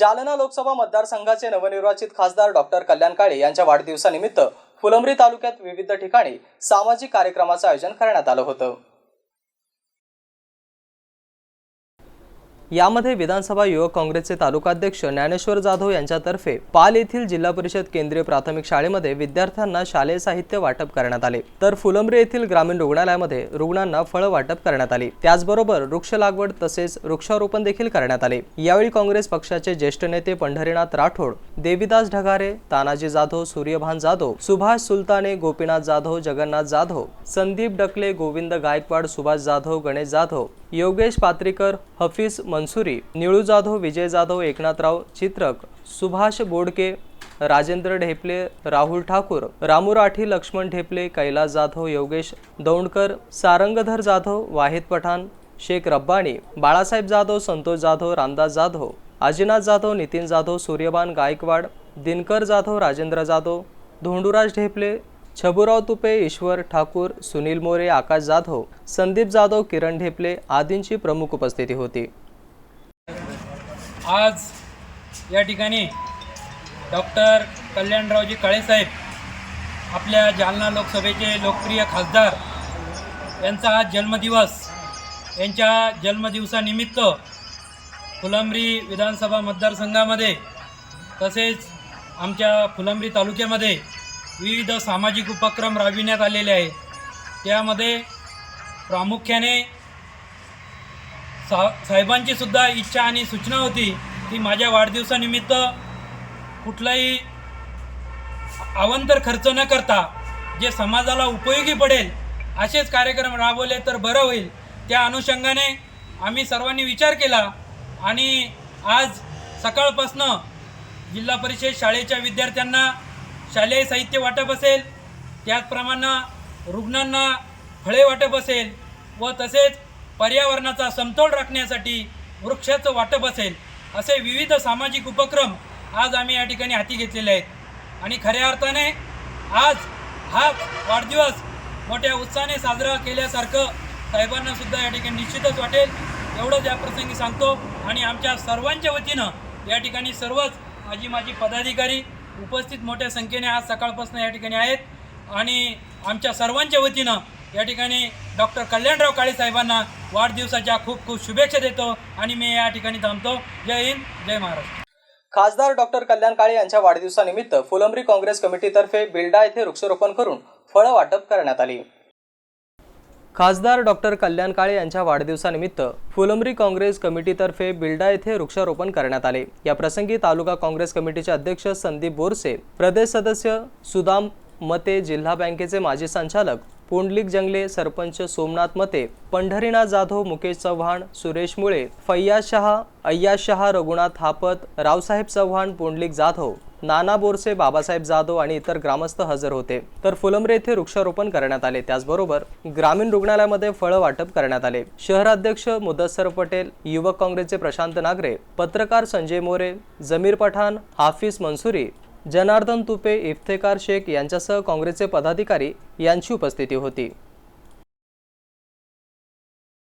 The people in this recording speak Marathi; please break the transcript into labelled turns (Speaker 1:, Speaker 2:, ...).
Speaker 1: जालना लोकसभा मतदारसंघाचे नवनिर्वाचित खासदार डॉक्टर कल्याण काळे यांच्या वाढदिवसानिमित्त फुलंब्री तालुक्यात विविध ठिकाणी सामाजिक कार्यक्रमाचं आयोजन करण्यात आलं होतं. यामध्ये विधानसभा युवक काँग्रेसचे तालुकाध्यक्ष ज्ञानेश्वर जाधव यांच्यातर्फे पाल येथील जिल्हा परिषद केंद्रीय प्राथमिक शाळेमध्ये विद्यार्थ्यांना शालेय साहित्य वाटप करण्यात आले. तर फुलंब्रे येथील ग्रामीण रुग्णालयामध्ये रुग्णांना फळं वाटप करण्यात आली. त्याचबरोबर वृक्ष लागवड तसेच वृक्षारोपण देखील करण्यात आले. यावेळी काँग्रेस पक्षाचे ज्येष्ठ नेते पंढरीनाथ राठोड देवीदास ढगारे तानाजी जाधव सूर्यभान जाधव सुभाष सुलताने गोपीनाथ जाधव जगन्नाथ जाधव संदीप डकले गोविंद गायकवाड सुभाष जाधव गणेश जाधव योगेश पात्रीकर हफीज मनसुरी निळू जाधव विजय जाधव एकनाथराव चित्रक सुभाष बोडके राजेंद्र ढेपले राहुल ठाकूर रामू राठी लक्ष्मण ढेपले कैलास जाधव योगेश दौंडकर सारंगधर जाधव वाहिद पठाण शेख रब्बानी बाळासाहेब जाधव संतोष जाधव रामदास जाधव आजीनाथ जाधव नितीन जाधव सूर्यबान गायकवाड दिनकर जाधव राजेंद्र जाधव धोंडूराज ढेपले छबुराव तुपे ईश्वर ठाकूर सुनील मोरे आकाश जाधव संदीप जाधव किरण ढेपले आदींची प्रमुख उपस्थिती होती.
Speaker 2: आज या ठिकाणी डॉक्टर कल्याणरावजी काळेसाहेब आपल्या जालना लोकसभेचे लोकप्रिय खासदार यांचा आज जन्मदिवस. यांच्या जन्मदिवसानिमित्त फुलंब्री विधानसभा मतदारसंघामध्ये तसेच आमच्या फुलंब्री तालुक्यामध्ये विविध सामाजिक उपक्रम राबविण्यात आलेले आहे. त्यामध्ये प्रामुख्याने सा साहेबांची सुद्धा इच्छा आणि सूचना होती की माझ्या वाढदिवसानिमित्त कुठलाही अवंतर खर्च न करता जे समाजाला उपयोगी पडेल असेच कार्यक्रम राबवले तर बरं होईल. त्या अनुषंगाने आम्ही सर्वांनी विचार केला आणि आज सकाळपासनं जिल्हा परिषद शाळेच्या विद्यार्थ्यांना शालेय साहित्य वाटप असेल त्याचप्रमाणे रुग्णांना फळे वाटप असेल व तसेच पर्यावरणाचा समतोल राखण्यासाठी वृक्षाचं वाटप असेल असे विविध सामाजिक उपक्रम आज आम्ही या ठिकाणी हाती घेतलेले आहेत. आणि खऱ्या अर्थाने आज हा वाढदिवस मोठ्या उत्साहाने साजरा केल्यासारखं साहेबांना सुद्धा या ठिकाणी निश्चितच वाटेल. एवढंच या प्रसंगी सांगतो. आणि आमच्या सर्वांच्या वतीनं या ठिकाणी सर्वच माझी माझी पदाधिकारी उपस्थित मोठ्या संख्येने आज सकाळपासून या ठिकाणी आहेत. आणि आमच्या सर्वांच्या वतीनं या ठिकाणी डॉक्टर कल्याणराव काळे साहेबांना वाढदिवसाच्या खूप खूप शुभेच्छा देतो. आणि मी या ठिकाणी थांबतो. जय हिंद जय महाराष्ट्र.
Speaker 1: खासदार डॉक्टर कल्याण काळे यांच्या वाढदिवसानिमित्त फुलंब्री काँग्रेस कमिटीतर्फे बिल्डा येथे वृक्षारोपण करून फळं वाटप करण्यात आली. खासदार डॉक्टर कल्याण काळे यांच्या वाढदिवसानिमित्त फुलंब्री काँग्रेस कमिटीतर्फे बिल्डा येथे वृक्षारोपण करण्यात आले. या प्रसंगी तालुका काँग्रेस कमिटीचे अध्यक्ष संदीप बोरसे प्रदेश सदस्य सुदाम मते जिल्हा बँकेचे माजी संचालक पुंडलिक जंगले सरपंच सोमनाथ मते पंढरीनाथ जाधव मुकेश चव्हाण सुरेश मुळे फैयाज शहा अय्याज शहा रघुनाथ थापत रावसाहेब चव्हाण पुंडलिक जाधव नाना बोरसे बाबासाहेब जाधव आणि इतर ग्रामस्थ हजर होते. तर फुलंब्रे येथे वृक्षारोपण करण्यात आले. त्याचबरोबर ग्रामीण रुग्णालयामध्ये फळं वाटप करण्यात आले. शहराध्यक्ष मुदस्सर पटेल युवक काँग्रेसचे प्रशांत नागरे पत्रकार संजय मोरे जमीर पठाण हाफिज मंसुरी जनार्दन तुपे इफ्तेकार शेख यांच्यासह काँग्रेसचे पदाधिकारी यांची उपस्थिती होती.